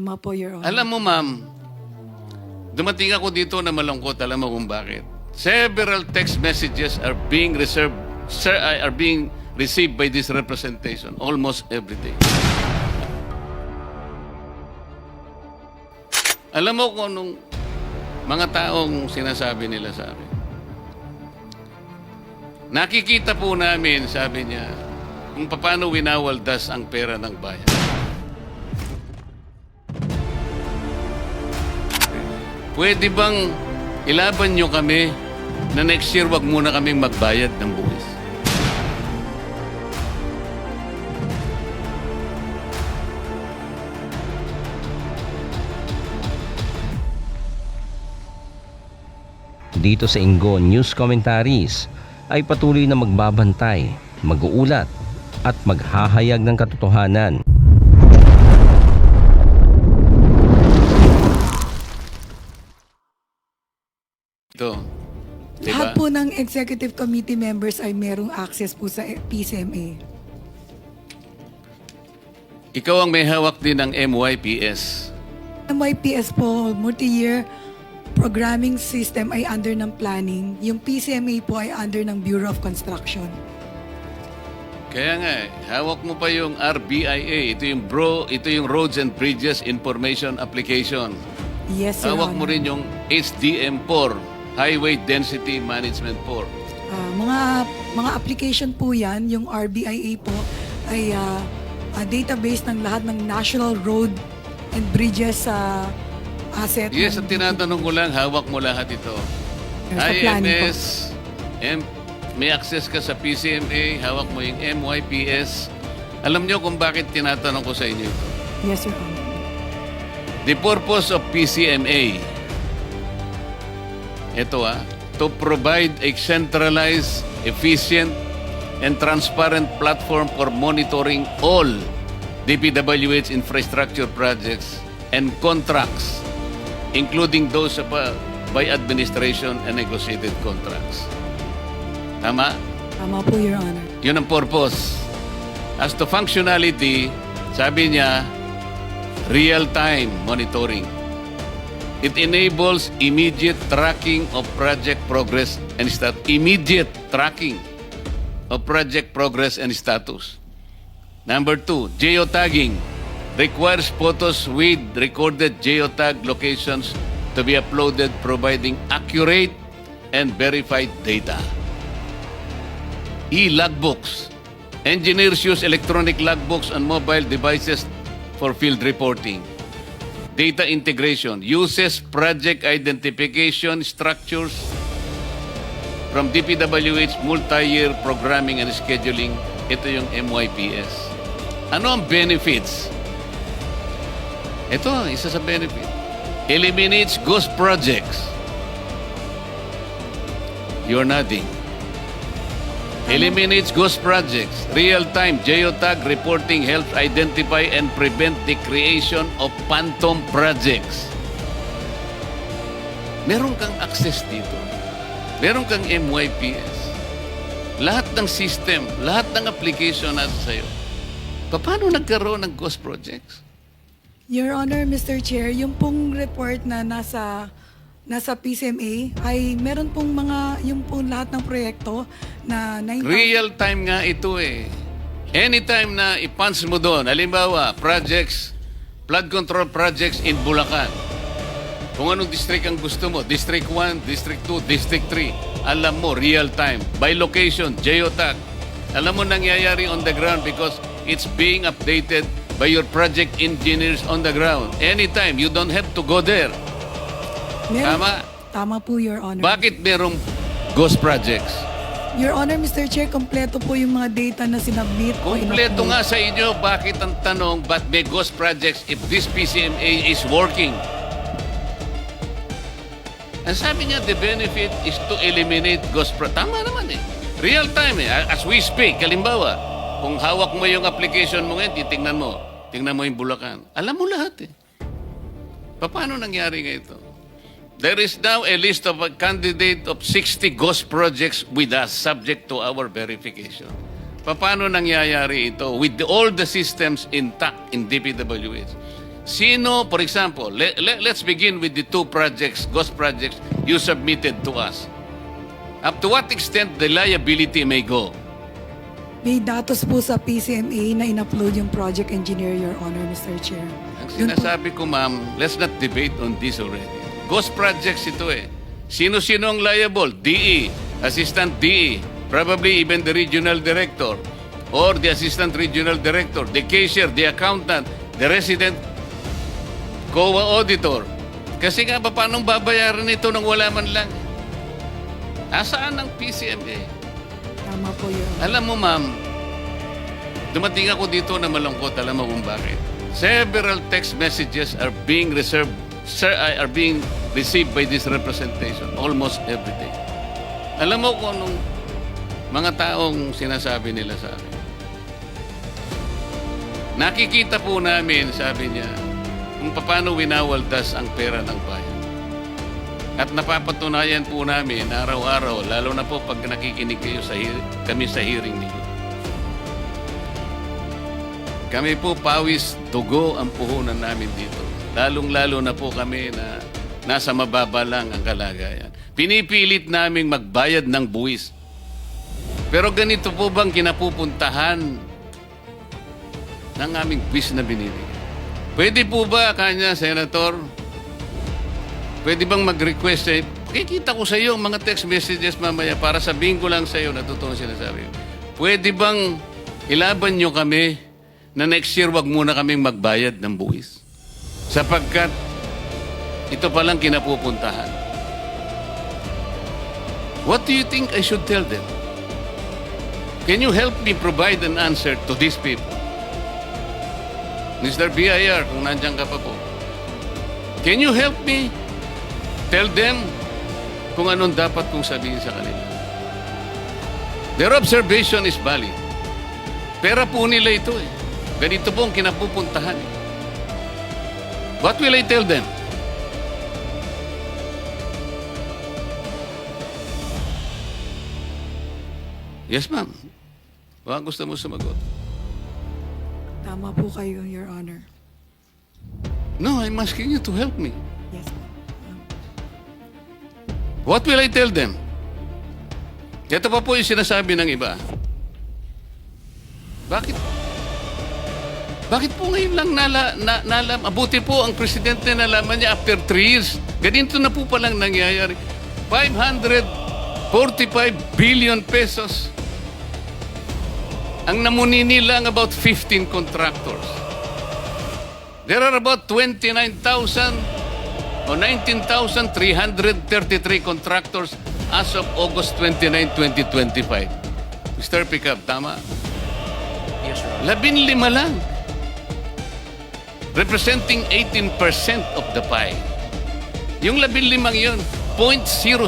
Tama po, Your Honor. Alam mo, ma'am, dumating ako dito na malungkot. Alam mo kung bakit? Several text messages are being reserved, sir, are being received by this representation almost every day. Alam mo kung anong mga taong sinasabi nila sa akin. Nakikita po namin, sabi niya, kung paano winawaldas ang pera ng bayan. Pwede bang ilaban nyo kami na next year wag muna kaming magbayad ng buwis? Dito sa Ingo News Commentaries ay patuloy na magbabantay, mag-uulat at maghahayag ng katotohanan. Ito. Di Lahat po ng executive committee members ay merong access po sa PCMA. Ikaw ang may hawak din ng MYPS. MYPS po, multi-year programming system ay under ng planning. Yung PCMA po ay under ng Bureau of Construction. Kaya nga, hawak mo pa yung RBIA. Ito yung bro, ito yung Roads and Bridges Information Application. Yes, Your Hawak mo Honor. rin yung HDM4, Highway Density Management 4. Ah, mga mga application po 'yan, yung RBIA po ay ah, ah, database ng lahat ng national road and bridges sa asset. Yes, ng- at tinatanong ko lang, hawak mo lahat ito. Sa planning po. IMS, M, may access ka sa PCMA, hawak mo yung MYPS. Alam niyo kung bakit tinatanong ko sa inyo ito? Yes, Your Honor. The purpose of PCMA, ito ah, to provide a centralized, efficient, and transparent platform for monitoring all DPWH infrastructure projects and contracts, including those by, by administration and negotiated contracts. Tama? Tama po, Your Honor. Yun ang purpose. As to functionality, sabi niya, real-time monitoring. It enables immediate tracking of project progress and stat immediate tracking of project progress and status. Number two, geotagging requires photos with recorded geotag locations to be uploaded providing accurate and verified data. E-logbooks. Engineers use electronic logbooks on mobile devices for field reporting. Data integration uses project identification structures from DPWH multi-year programming and scheduling. Ito yung MYPS. Ano ang benefits? Ito, isa sa benefit. Eliminates ghost projects. You're nodding. Eliminates ghost projects. Real-time geotag reporting helps identify and prevent the creation of phantom projects. Meron kang access dito. Meron kang MYPS. Lahat ng system, lahat ng application nasa sa'yo. Paano nagkaroon ng ghost projects? Your Honor, Mr. Chair, yung pong report na nasa nasa PCMA ay meron pong mga yung pong lahat ng proyekto na 9,000 Real time nga ito eh. Anytime na i-punch mo doon, halimbawa, projects, flood control projects in Bulacan. Kung anong district ang gusto mo, District 1, District 2, District 3, alam mo, real time. By location, geotag. Alam mo nangyayari on the ground because it's being updated by your project engineers on the ground. Anytime, you don't have to go there. Meron- Tama. Tama po, Your Honor. Bakit merong ghost projects? Your Honor, Mr. Chair, kompleto po yung mga data na sinabmit. o Kompleto nga sa inyo, bakit ang tanong, ba't may ghost projects if this PCMA is working? Ang sabi niya, the benefit is to eliminate ghost projects. Tama naman eh. Real time eh. As we speak, halimbawa, kung hawak mo yung application mo ngayon, titingnan mo. Tingnan mo yung Bulacan. Alam mo lahat eh. Paano nangyari nga ito? There is now a list of a candidate of 60 ghost projects with us subject to our verification. Paano nangyayari ito with the, all the systems intact in DPWH? Sino, for example, le- le- let's begin with the two projects, ghost projects you submitted to us. Up to what extent the liability may go? May datos po sa PCMA na in-upload yung project engineer, Your Honor, Mr. Chair. Ang sinasabi ko, ma'am, let's not debate on this already. Ghost projects ito eh. Sino-sino ang liable? DE, Assistant DE, probably even the regional director or the Assistant Regional Director, the cashier, the accountant, the resident COA auditor. Kasi nga, pa, paano babayaran ito nang wala man lang? Asaan ang PCMA? Tama po, Honor. Alam mo, ma'am, dumating ako dito na malungkot. Alam mo kung bakit? Several text messages are being reserved, sir, are being received by this representation almost every day. Alam mo kung anong mga taong sinasabi nila sa akin. Nakikita po namin, sabi niya, kung paano winawaldas ang pera ng bayan. At napapatunayan po namin araw-araw, lalo na po pag nakikinig kayo sa kami sa hearing ninyo. Kami po pawis dugo ang puhunan namin dito. Lalong-lalo na po kami na nasa mababa lang ang kalagayan. Pinipilit naming magbayad ng buwis. Pero ganito po bang kinapupuntahan ng aming buwis na binibigyan? Pwede po ba, kanya, Senator, Pwede bang mag-request eh, kikita ko sa iyo mga text messages mamaya para sabihin ko lang sa iyo na totoo sinasabi. ko. Pwede bang ilaban nyo kami na next year wag muna kaming magbayad ng buwis? Sapagkat ito palang kinapupuntahan. What do you think I should tell them? Can you help me provide an answer to these people? Mr. BIR, kung nandiyan ka pa po. Can you help me Tell them kung anong dapat kong sabihin sa kanila. Their observation is valid. Pera po nila ito eh. Ganito po ang kinapupuntahan eh. What will I tell them? Yes, ma'am. Baka gusto mo sumagot. Tama po kayo, Your Honor. No, I'm asking you to help me. Yes po. What will I tell them? Ito pa po yung sinasabi ng iba. Bakit? Bakit po ngayon lang nala, na, nalam? Abuti po ang presidente nalaman niya after three years. Ganito na po palang nangyayari. 545 billion pesos. Ang namunini lang about 15 contractors. There are about 29,000 o 19,333 contractors as of August 29, 2025. Mr. Pickup, tama? Yes, Honor. Labin lima lang. Representing 18% of the pie. Yung labin limang yun, 0.07%.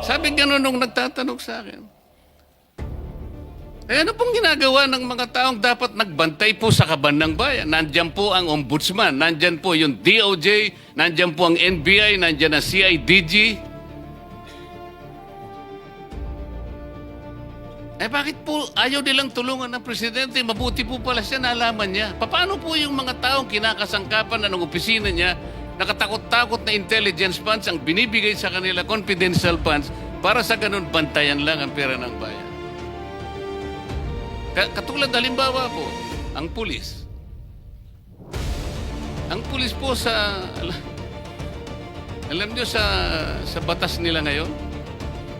Sabi ganun nung nagtatanong sa akin. Eh ano pong ginagawa ng mga taong dapat nagbantay po sa kaban ng bayan? Nandyan po ang ombudsman, nandyan po yung DOJ, nandyan po ang NBI, nandyan ang CIDG. Eh bakit po ayaw nilang tulungan ng presidente? Mabuti po pala siya, nalaman niya. Paano po yung mga taong kinakasangkapan na ng opisina niya, nakatakot-takot na intelligence funds ang binibigay sa kanila, confidential funds, para sa ganun bantayan lang ang pera ng bayan? Ka- Katulad halimbawa po, ang pulis. Ang pulis po sa... al- Alam niyo sa, sa batas nila ngayon,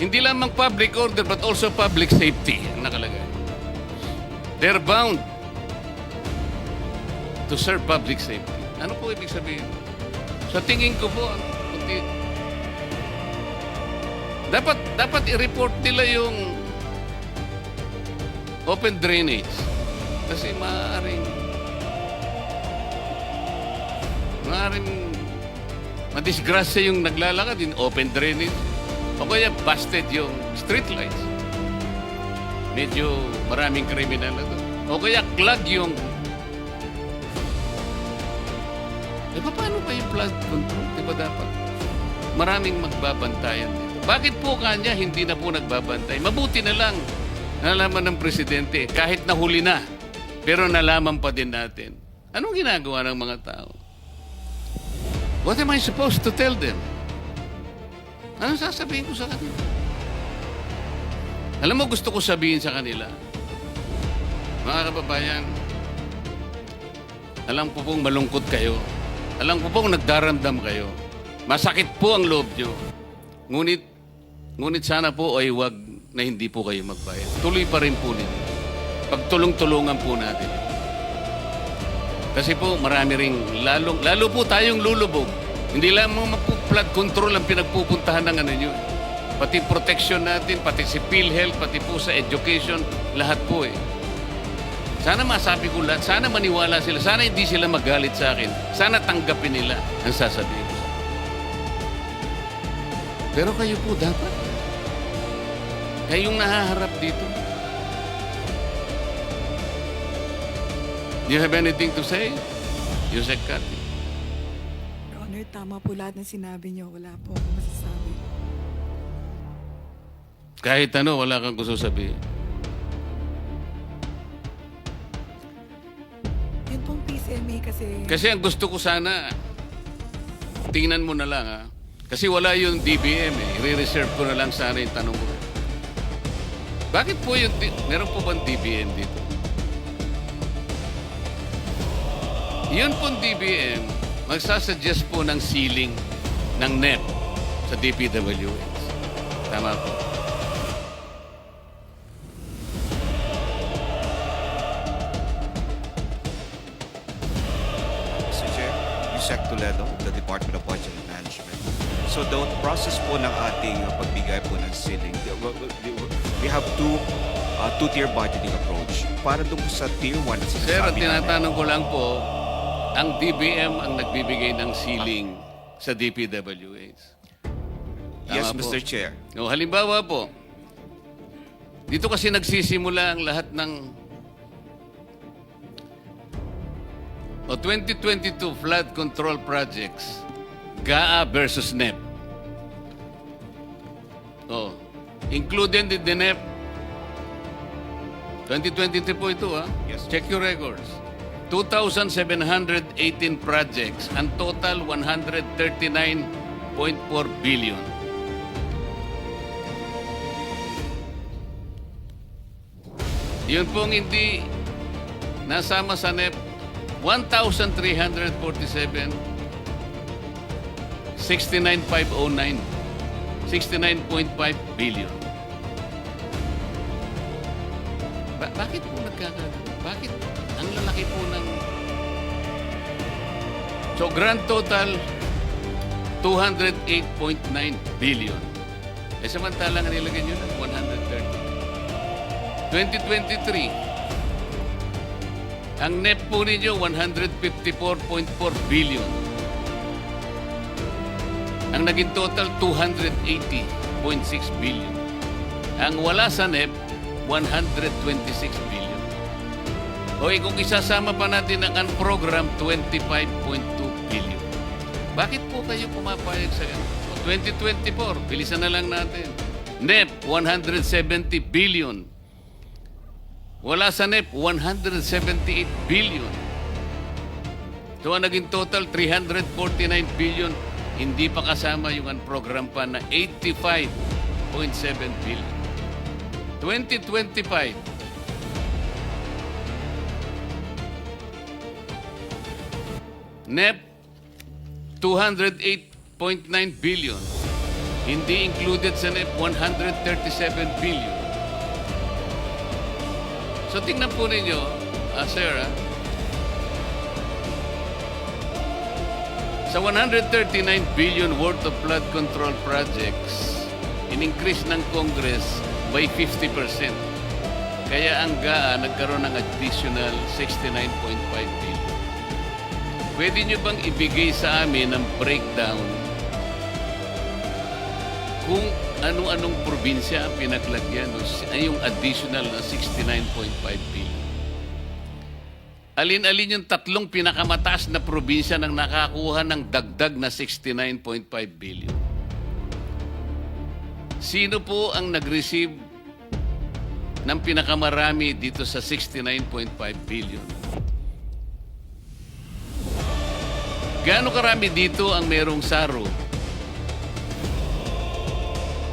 hindi lamang public order but also public safety ang nakalagay. They're bound to serve public safety. Ano po ibig sabihin? Sa tingin ko po, dapat dapat i-report nila yung open drainage. Kasi maaaring maaaring madisgrasya yung naglalakad in open drainage. O kaya busted yung street lights. Medyo maraming kriminal na doon. O kaya clog yung... Eh, paano ba yung flood control? Di ba dapat? Maraming magbabantayan dito. Bakit po kanya hindi na po nagbabantay? Mabuti na lang nalaman ng presidente kahit nahuli na. Pero nalaman pa din natin. Anong ginagawa ng mga tao? What am I supposed to tell them? Anong sasabihin ko sa kanila? Alam mo, gusto ko sabihin sa kanila, mga kababayan, alam ko pong malungkot kayo. Alam ko pong nagdaramdam kayo. Masakit po ang loob nyo. Ngunit, ngunit sana po ay wag na hindi po kayo magbayad. Tuloy pa rin po ninyo. Pagtulong-tulungan po natin. Kasi po marami ring, lalo, lalo po tayong lulubog. Hindi mga po- flood control ang pinagpupuntahan ng ano nyo. Pati protection natin, pati si PhilHealth, pati po sa education, lahat po eh. Sana masabi ko lahat, sana maniwala sila, sana hindi sila magalit sa akin, sana tanggapin nila ang sasabihin ko. Pero kayo po dapat. Kayong nahaharap dito. Do you have anything to say? Yusek Cathy. Your Honor, tama po lahat ng sinabi niyo. Wala po akong masasabi. Kahit ano, wala kang gusto sabihin. Yun pong PCMA kasi... Kasi ang gusto ko sana, tingnan mo na lang ha. Kasi wala yung DBM eh. I-reserve ko na lang sana yung tanong ko. Bakit po yung, meron po bang DBM dito? Yun pong DBM, magsasuggest po ng ceiling ng NEP sa DPWH. Tama po. Mr. Chair, Yusek Toledo, the Department of Budget and Management. So the process po ng ating pagbigay po ng ceiling, the- we- have two uh, two-tier budgeting approach. Para doon sa tier 1 na Sir, ang sinasabi tinatanong ko lang po, ang DBM ang nagbibigay ng ceiling sa DPWH. Yes, Tama po. Mr. Chair. No, halimbawa po, dito kasi nagsisimula ang lahat ng o 2022 flood control projects, GAA versus NEP. Oh, included in the NEP 2023 po ito ha. Yes. Check your records. 2,718 projects and total 139.4 billion. Yun pong hindi nasama sa NEP, 1,347, 69,509, 69.5 billion. Bakit po nagkakaroon? Bakit ang lalaki po ng... So grand total, 208.9 billion. Eh samantalang nilagay nyo lang 130. 2023, ang net po ninyo 154.4 billion. Ang naging total 280.6 billion. Ang wala sa NEP 126 billion. O kung isasama pa natin ang unprogram 25.2 billion. Bakit po kayo pumapayag sa ganun? O, 2024, bilisan na lang natin. NEP 170 billion. Wala sa NEP, 178 billion. So ang naging total, 349 billion. Hindi pa kasama yung program pa na 85.7 billion. 2025, NEP, 208.9 billion. Hindi included sa NEP, 137 billion. So tingnan po ninyo, uh, ah, sa 139 billion worth of flood control projects, in-increase ng Congress by 50%. Kaya ang GAA nagkaroon ng additional 69.5 billion. Pwede nyo bang ibigay sa amin ang breakdown kung ano-anong probinsya ang pinaglagyan ay yung additional na 69.5 billion. Alin-alin yung tatlong pinakamataas na probinsya nang nakakuha ng dagdag na 69.5 billion. Sino po ang nag-receive ng pinakamarami dito sa 69.5 billion. Gaano karami dito ang merong saro?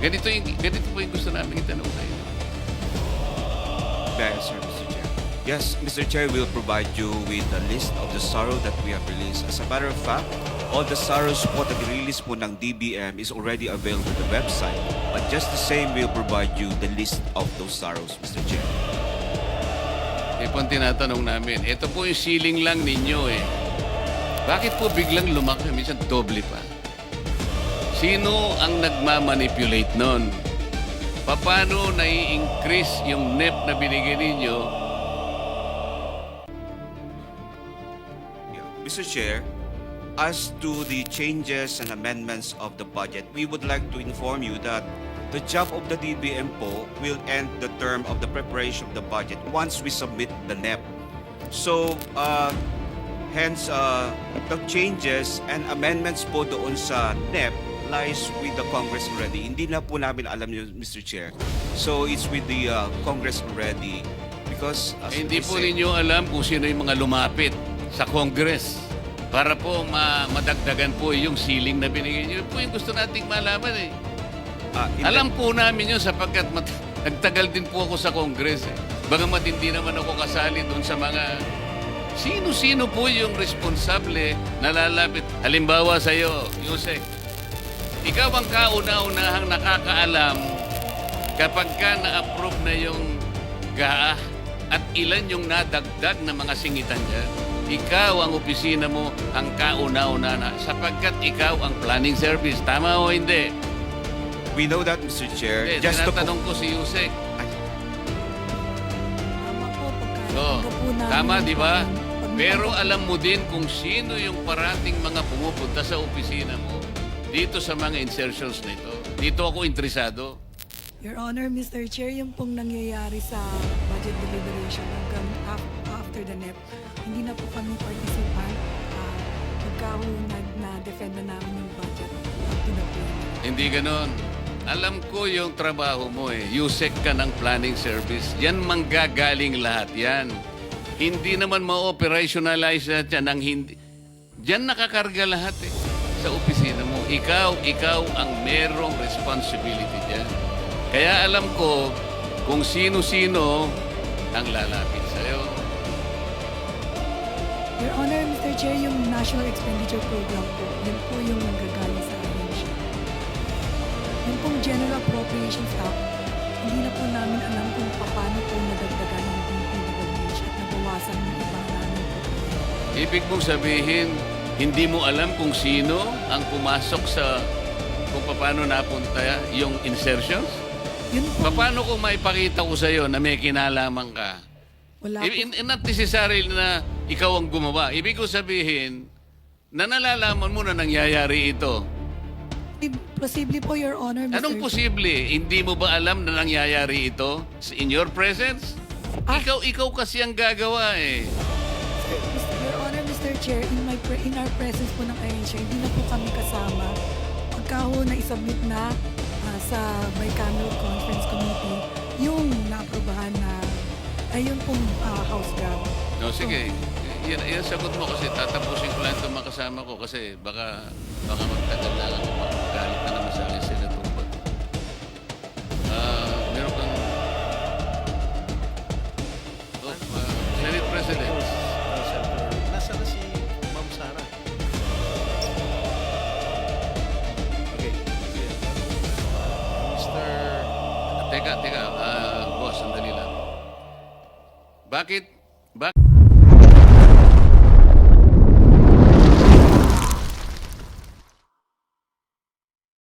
Ganito, yung, ganito po yung gusto namin itanong. May I answer, Mr. Chair? Yes, Mr. Chair, we'll provide you with a list of the SARO that we have released. As a matter of fact, all the SAROs po na release po ng DBM is already available on the website. Just the same, we'll provide you the list of those SAROs, Mr. Chair. Eh po ang tinatanong namin, ito po yung ceiling lang ninyo eh. Bakit po biglang lumaki? Minsan doble pa. Sino ang nagmamanipulate nun? Paano nai-increase yung NEP na binigay ninyo? Yeah. Mr. Chair, as to the changes and amendments of the budget, we would like to inform you that the job of the DBM po will end the term of the preparation of the budget once we submit the NEP. So, uh, hence, uh, the changes and amendments po doon sa NEP lies with the Congress already. Hindi na po namin alam yun, Mr. Chair. So, it's with the uh, Congress already because... as Eh, hindi po say- ninyo alam kung sino yung mga lumapit sa Congress para po ma madagdagan po yung ceiling na binigay niyo. Yun po yung gusto nating malaman eh. Ah, Alam po namin yun sapagkat mat- nagtagal din po ako sa Congress. Eh. Bagamat hindi naman ako kasali doon sa mga sino-sino po yung responsable na lalapit. Halimbawa sa iyo, Yusek, ikaw ang kauna-unahang nakakaalam kapag ka na-approve na yung GAA at ilan yung nadagdag na mga singitan dyan. Ikaw ang opisina mo ang kauna-una na sapagkat ikaw ang planning service. Tama o hindi? We know that, Mr. Chair. Hindi, Just to tinatanong ko si Yusek. Tama po, Oh, po namin tama, di ba? pag- Pero alam mo din kung sino yung parating mga pumupunta sa opisina mo dito sa mga insertions nito. Dito ako interesado. Your Honor, Mr. Chair, yung pong nangyayari sa budget deliberation hanggang af- after the NEP, hindi na po kami participant. Uh, pagka ho na- na-defend na namin yung budget up to the point. Hindi ganon. Alam ko yung trabaho mo eh. Yusek ka ng planning service. Yan manggagaling lahat yan. Hindi naman ma-operationalize lahat yan ng hindi. Diyan nakakarga lahat eh. Sa opisina mo. Ikaw, ikaw ang merong responsibility dyan. Kaya alam ko kung sino-sino ang lalapit sa'yo. Your Honor, Mr. Chair, yung National Expenditure Program po, yun po yung. Yung pong General Appropriations Act, hindi na po namin alam kung paano po nadagdagan yung DPWH at nabawasan yung ibang namin po. Ibig mong sabihin, hindi mo alam kung sino ang pumasok sa kung paano napunta yung insertions? Yun po, Paano kung maipakita ko sa iyo na may kinalaman ka? wala I- po. in- in- not necessarily na ikaw ang gumawa. Ibig ko sabihin, na nalalaman mo na nangyayari ito. Posible po, Your Honor, Mr. Anong posible? Hindi mo ba alam na nangyayari ito in your presence? Ah. Ikaw, ikaw kasi ang gagawa eh. Mr. Your Honor, Mr. Chair, in, my pre- in our presence po ng ahensya, hindi na po kami kasama. Pagka ho na isubmit na ah, sa bicameral conference committee, yung naaprobahan na, ay yung pong ah, House Gab. No, sige. Yan, yan sagot mo kasi tatapusin ko lang itong makasama ko kasi baka baka magtagal na lang ako magalit na naman sa akin sila tungkol. Ah, meron kang oh, ah, Senate President. Uh, Senator, nasa na si Ma'am? Okay. Mr. Teka, teka, ah, boss, sandali lang. Bakit, bak